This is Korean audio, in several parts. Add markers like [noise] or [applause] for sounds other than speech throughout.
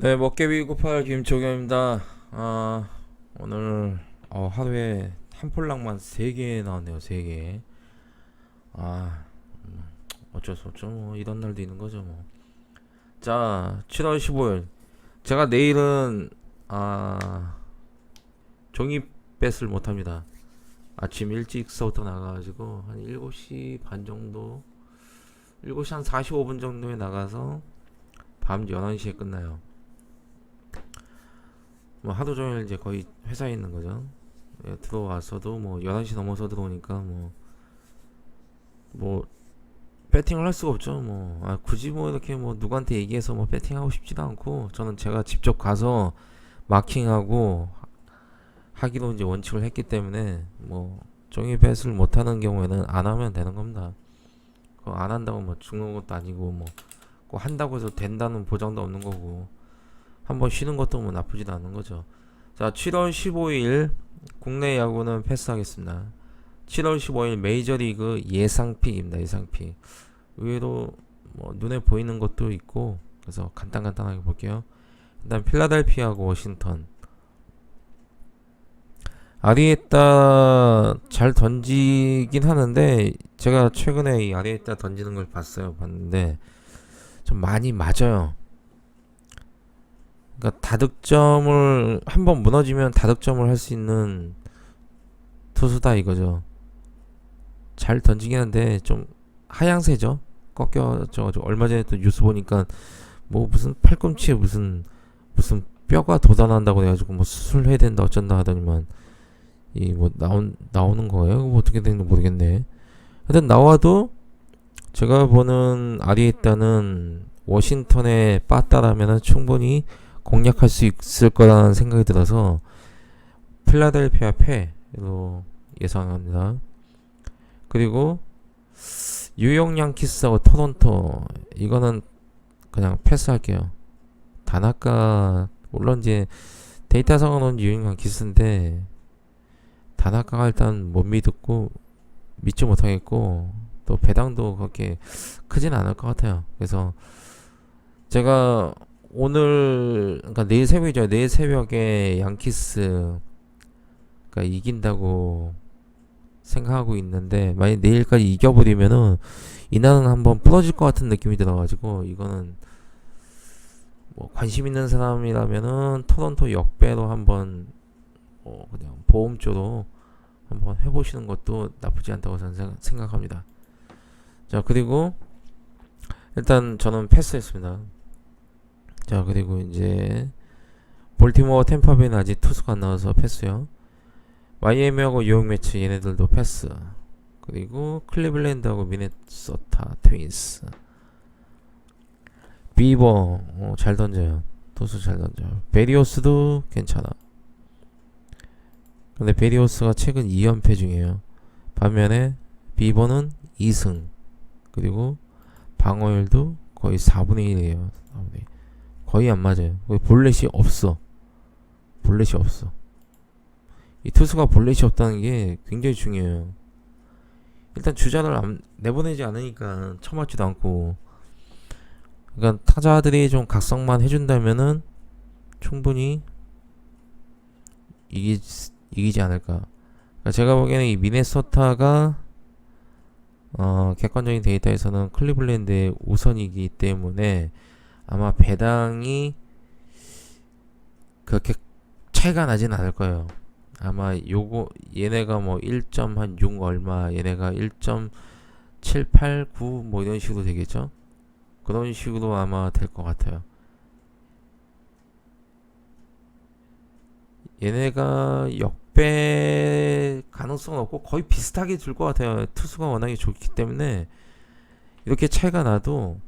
네, 먹개비 98 김초경입니다. 아, 오늘 어, 하루에 한 폴락만 3개 나왔네요, 3개. 아, 음, 어쩔 수 없죠. 뭐 이런 날도 있는 거죠, 뭐. 자, 7월 15일. 제가 내일은 아, 종이 뺏을 못 합니다. 아침 일찍서부터 나가가지고 한 7시 반 정도 7시 한 45분 정도에 나가서 밤 11시에 끝나요. 뭐 하루 종일 이제 거의 회사에 있는 거죠. 예, 들어와서도 뭐 11시 넘어서 들어오니까 뭐, 뭐, 배팅을 할 수가 없죠. 뭐, 아, 굳이 뭐 이렇게 뭐 누구한테 얘기해서 뭐 배팅하고 싶지도 않고, 저는 제가 직접 가서 마킹하고 하기로 이제 원칙을 했기 때문에, 뭐, 종이 배스를 못하는 경우에는 안 하면 되는 겁니다. 그거 안 한다고 뭐 죽는 것도 아니고, 뭐, 꼭 한다고 해서 된다는 보장도 없는 거고, 한번 쉬는 것도 뭐 나쁘지도 않은 거죠. 자, 7월 15일 국내 야구는 패스하겠습니다. 7월 15일 메이저리그 예상픽입니다. 예상픽. 의외로 뭐 눈에 보이는 것도 있고 그래서 간단간단하게 볼게요. 일단 필라델피아하고 워싱턴. 아리에따 잘 던지긴 하는데 제가 최근에 이 아리에따 던지는 걸 봤어요. 봤는데 좀 많이 맞아요. 그러니까 다득점을 한 번 무너지면 다득점을 할 수 있는 투수다 이거죠. 잘 던지긴 한데 좀 하향세죠. 꺾여져 얼마 전에 또 뉴스 보니까 뭐 무슨 팔꿈치에 무슨 무슨 뼈가 돋아난다고 해가지고 뭐 수술해야 된다 어쩐다 하더니만 이 뭐 나온 나오는 거예요. 뭐 어떻게 되는지 모르겠네. 하여튼 나와도 제가 보는 아리에따는 워싱턴에 빠따라면은 충분히 공략할 수 있을 거라는 생각이 들어서 필라델피아 패로 예상합니다. 그리고 뉴욕 양키스하고 토론토 이거는 그냥 패스할게요. 다나카 물론 이제 데이터상으로는 뉴욕 양키스인데 다나카가 일단 못 믿었고 믿지 못하겠고 또 배당도 그렇게 크진 않을 것 같아요. 그래서 제가 오늘 그러니까 내일 새벽이죠. 내일 새벽에 양키스가 이긴다고 생각하고 있는데 만약 내일까지 이겨버리면은 이날은 한번 부러질 것 같은 느낌이 들어가지고 이거는 뭐 관심 있는 사람이라면은 토론토 역배로 한번 뭐 그냥 보험조로 한번 해보시는 것도 나쁘지 않다고 저는 생각- 생각합니다. 자 그리고 일단 저는 패스했습니다. 자 그리고 이제 볼티모어 템파베는 아직 투수가 안 나와서 패스요. 마이애미하고 뉴욕 매치 얘네들도 패스. 그리고 클리블랜드하고 미네소타 트윈스. 비버 어, 잘 던져요. 투수 잘 던져요. 베리오스도 괜찮아. 근데 베리오스가 최근 2연패 중이에요. 반면에 비버는 2승. 그리고 방어율도 거의 4분의 1이에요. 4분의 1. 거의 안 맞아요. 볼넷이 없어. 볼넷이 없어. 이 투수가 볼넷이 없다는 게 굉장히 중요해요. 일단 주자를 안, 내보내지 않으니까 쳐맞지도 않고. 그러니까 타자들이 좀 각성만 해준다면은 충분히 이기, 이기지 않을까. 그러니까 제가 보기에는 이 미네소타가 어, 객관적인 데이터에서는 클리블랜드의 우선이기 때문에 아마 배당이 그렇게 차이가 나진 않을 거예요. 아마 요거 얘네가 뭐 1.6 얼마 얘네가 1.789 뭐 이런 식으로 되겠죠. 그런 식으로 아마 될 것 같아요. 얘네가 역배 가능성은 없고 거의 비슷하게 줄 것 같아요. 투수가 워낙에 좋기 때문에 이렇게 차이가 나도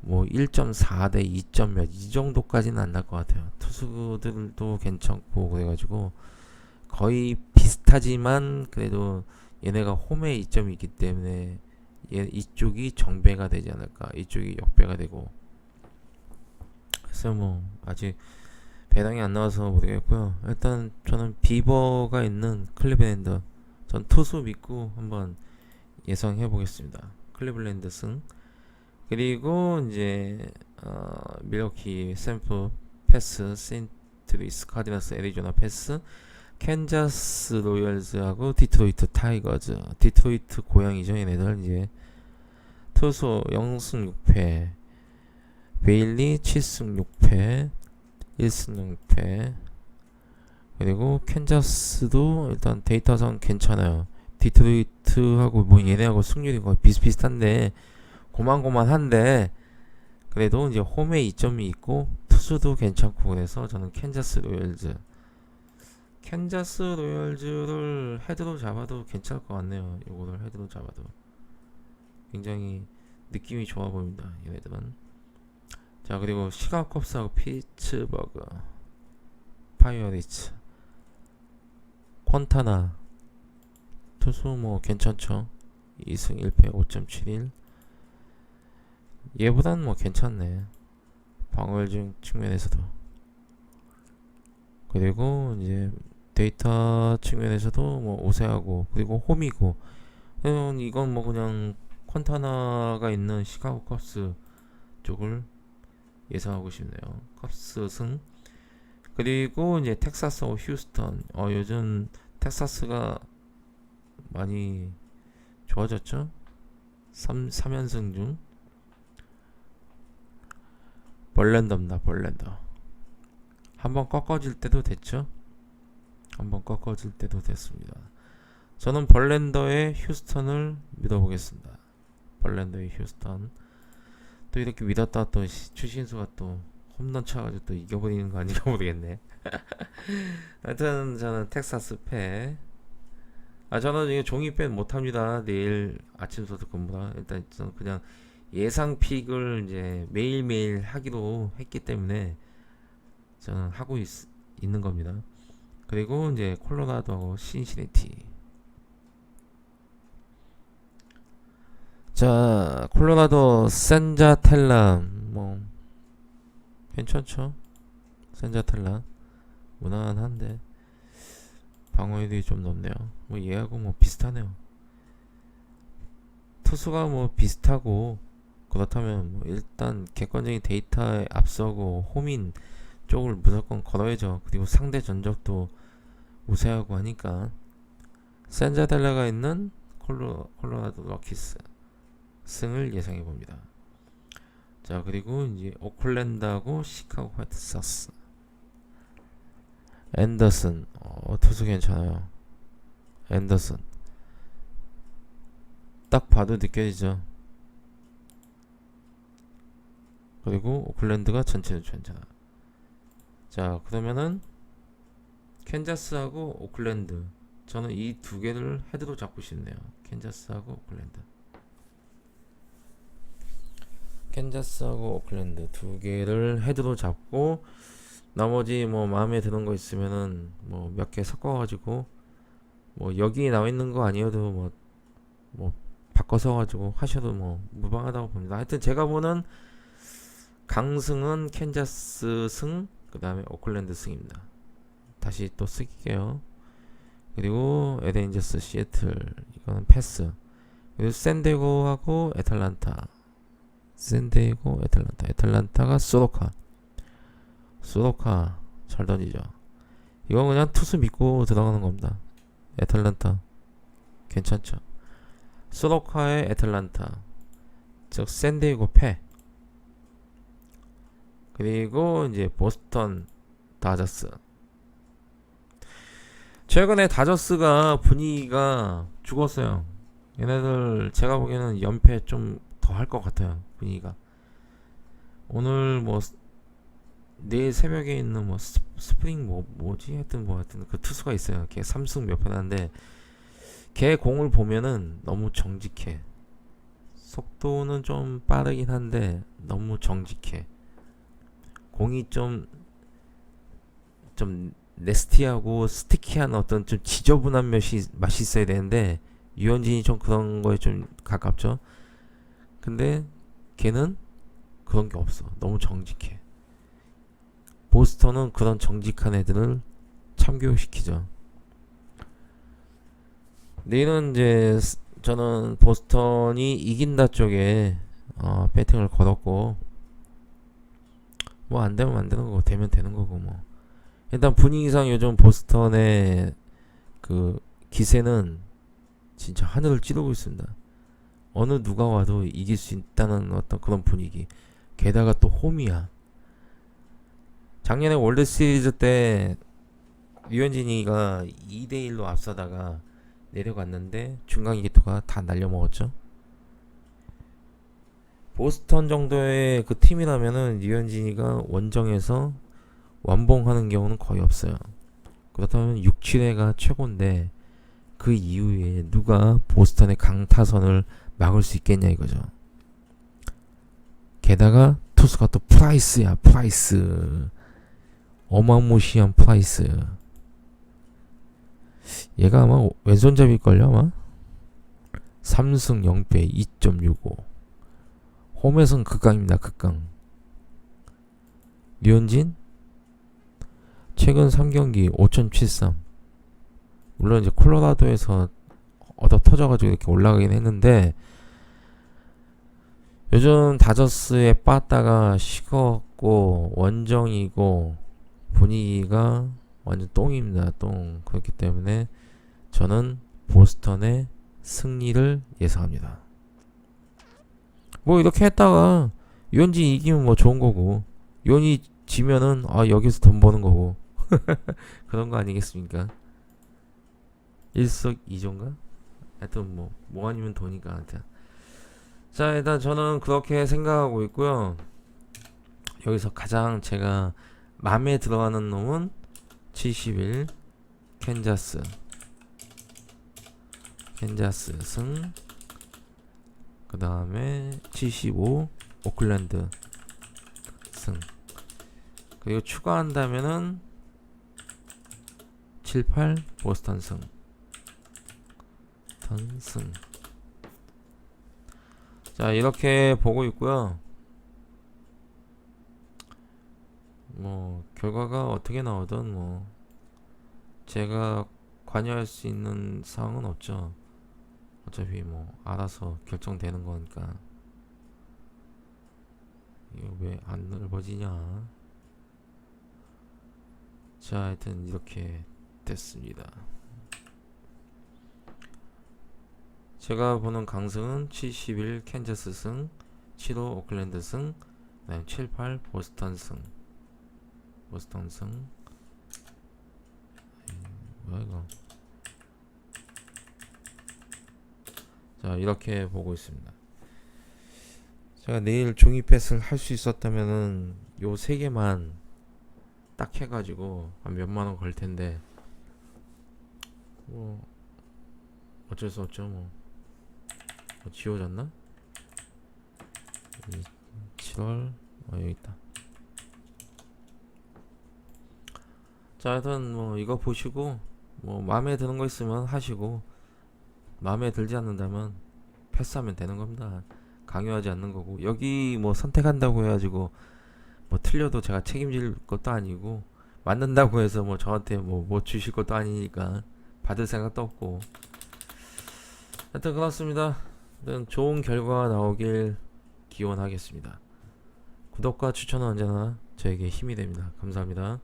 뭐 1.4 대 2점 몇이 정도까지는 안 날 것 같아요. 투수들도 괜찮고 그래가지고 거의 비슷하지만 그래도 얘네가 홈에 이점이 있기 때문에 얘 이쪽이 정배가 되지 않을까 이쪽이 역배가 되고 그래서 뭐 아직 배당이 안 나와서 모르겠고요. 일단 저는 비버가 있는 클리블랜드 전 투수 믿고 한번 예상해 보겠습니다. 클리블랜드 승 그리고 이제 어, 밀워키 샘프 패스, 세인트루이스 카디너스, 애리조나 패스, 캔자스 로열즈하고 디트로이트 타이거즈. 디트로이트 고향이죠. 얘네들 이제 투수 0승 6패, 베일리 7승 6패, 1승 6패. 그리고 캔자스도 일단 데이터상 괜찮아요. 디트로이트하고 뭐 얘네하고 승률이 거의 비슷비슷한데 고만고만한데 그래도 이제 홈에 이점이 있고 투수도 괜찮고 그래서 저는 캔자스 로열즈. 캔자스 로열즈를 헤드로 잡아도 괜찮을 것 같네요. 요거를 헤드로 잡아도. 굉장히 느낌이 좋아 보입니다. 얘네들은 자 그리고 시카고 컵스하고 피츠버그. 파이어리츠. 콘타나. 투수 뭐 괜찮죠? 2승 1패 5.71 얘보단 뭐 괜찮네. 방어율 측면에서도. 그리고 이제 데이터 측면에서도 뭐 오세하고 그리고 홈이고. 이건 뭐 그냥 콘타나가 있는 시카고 컵스 쪽을 예상하고 싶네요. 컵스 승. 그리고 이제 텍사스하고 휴스턴. 어 요즘 텍사스가 많이 좋아졌죠? 3, 3연승 중 벌렌더입니다 벌렌더. 한번 꺾어질 때도 됐죠? 한번 꺾어질 때도 됐습니다. 저는 벌렌더의 휴스턴을 믿어보겠습니다. 벌렌더의 휴스턴. 또 이렇게 믿었다 또 시- 추신수가 또 홈런 쳐가지고 또 이겨버리는 거 아닌가 모르겠네. [laughs] 하여튼 저는 텍사스 패. 아 저는 이게 종이 뺀 못합니다. 내일 아침서도 근무라. 일단 저는 그냥 예상 픽을 이제 매일매일 하기로 했기 때문에 저는 하고 있, 있는 겁니다. 그리고 이제 콜로라도하고 신시내티. 자 콜로라도 센자텔람 뭐 괜찮죠? 센자텔람 무난한데 방어율이 좀 높네요. 뭐 얘하고 뭐 비슷하네요. 투수가 뭐 비슷하고 그렇다면 뭐 일단 객관적인 데이터에 앞서고 홈인 쪽을 무조건 걸어야죠. 그리고 상대 전적도 우세하고 하니까. 센자델라가 있는 콜로, 콜로라도 럭키스 승을 예상해 봅니다. 자 그리고 이제 오클랜드하고 시카고 화이트삭스. 앤더슨. 어, 투수 괜찮아요. 앤더슨. 딱 봐도 느껴지죠 그리고 오클랜드가 전체는 괜찮아 자 그러면은 캔자스하고 오클랜드. 저는 이 두 개를 헤드로 잡고 싶네요. 캔자스하고 오클랜드. 캔자스하고 오클랜드 두 개를 헤드로 잡고 나머지 뭐 마음에 드는 거 있으면은 뭐 몇 개 섞어가지고 뭐 여기 나와 있는 거 아니어도 뭐뭐 바꿔서 가지고 하셔도 뭐 무방하다고 봅니다. 하여튼 제가 보는 강승은 캔자스 승, 그 다음에 오클랜드 승입니다. 다시 또 쓸게요. 그리고 에덴저스 시애틀 이거는 패스. 그리고 샌디에고하고 애틀란타. 샌디에고 애틀란타. 애틀란타가 소로카. 소로카 잘 던지죠. 이건 그냥 투수 믿고 들어가는 겁니다. 애틀란타 괜찮죠. 소로카의 애틀란타 즉 샌디에고 패 그리고 이제 보스턴 다저스 최근에 다저스가 분위기가 죽었어요. 얘네들 제가 보기에는 연패 좀 더 할 것 같아요. 분위기가 오늘 뭐 내일 새벽에 있는 뭐 스, 스프링 뭐 뭐지 하여튼 뭐 하여튼 그 투수가 있어요. 걔 삼승 몇 패나는데 걔 공을 보면은 너무 정직해. 속도는 좀 빠르긴 한데 너무 정직해. 공이 좀 좀 네스티하고 스티키한 어떤 좀 지저분한 맛이 맛이 있어야 되는데 유현진이 좀 그런 거에 좀 가깝죠. 근데 걔는 그런 게 없어. 너무 정직해. 보스턴은 그런 정직한 애들을 참교육시키죠. 내일은 이제 스- 저는 보스턴이 이긴다 쪽에 어, 배팅을 걸었고 뭐 안 되면 안 되는 거고 되면 되는 거고 뭐 일단 분위기상 요즘 보스턴의 그 기세는 진짜 하늘을 찌르고 있습니다. 어느 누가 와도 이길 수 있다는 어떤 그런 분위기. 게다가 또 홈이야. 작년에 월드 시리즈 때 류현진이가 2대 1로 앞서다가 내려갔는데 중간 기토가 다 날려먹었죠. 보스턴 정도의 그 팀이라면은 류현진이가 원정에서 완봉하는 경우는 거의 없어요. 그렇다면 6, 7회가 최고인데 그 이후에 누가 보스턴의 강타선을 막을 수 있겠냐 이거죠. 게다가 투수가 또 프라이스야 프라이스 어마무시한 프라이스 얘가 아마 왼손잡이걸요 아마 3승 0패 2.65 홈에선 극강입니다 극강. 류현진? 최근 3경기 5.73 물론 이제 콜로라도에서 얻어 터져가지고 이렇게 올라가긴 했는데 요즘 다저스에 빠다가 식었고 원정이고 분위기가 완전 똥입니다 똥. 그렇기 때문에 저는 보스턴의 승리를 예상합니다 뭐 이렇게 했다가 요원지 이기면 뭐 좋은 거고 요원이 지면은 아 여기서 돈 버는 거고 [laughs] 그런 거 아니겠습니까 일석이조인가 하여튼 뭐, 뭐 아니면 돈이니까 하여튼. 자, 일단 저는 그렇게 생각하고 있고요. 여기서 가장 제가 마음에 들어가는 놈은 71 캔자스. 캔자스 승. 그 다음에 75 오클랜드 승. 그리고 추가한다면은 78 보스턴 승. 탄승. 자, 이렇게 보고 있고요. 뭐, 결과가 어떻게 나오든 뭐, 제가 관여할 수 있는 사항은 없죠. 어차피 뭐, 알아서 결정되는 거니까. 이거 왜 안 넓어지냐? 자, 하여튼 이렇게 됐습니다. 제가 보는 강승은 71 캔자스 승, 75 오클랜드 승, 그다음 78 보스턴 승. 보스턴 승. 음, 뭐야 이거? 자 이렇게 보고 있습니다. 제가 내일 종이 펫을 할 수 있었다면은 요 세 개만 딱 해가지고 한 몇만 원 걸 텐데 뭐 어쩔 수 없죠 뭐. 어, 지워졌나? 7월 어 여기 있다. 자, 하여튼 뭐 이거 보시고 뭐 마음에 드는 거 있으면 하시고 마음에 들지 않는다면 패스하면 되는 겁니다. 강요하지 않는 거고 여기 뭐 선택한다고 해가지고 뭐 틀려도 제가 책임질 것도 아니고 맞는다고 해서 뭐 저한테 뭐 뭐 주실 것도 아니니까 받을 생각도 없고 하여튼 그렇습니다. 하여튼 좋은 결과가 나오길 기원하겠습니다. 구독과 추천은 언제나 저에게 힘이 됩니다. 감사합니다.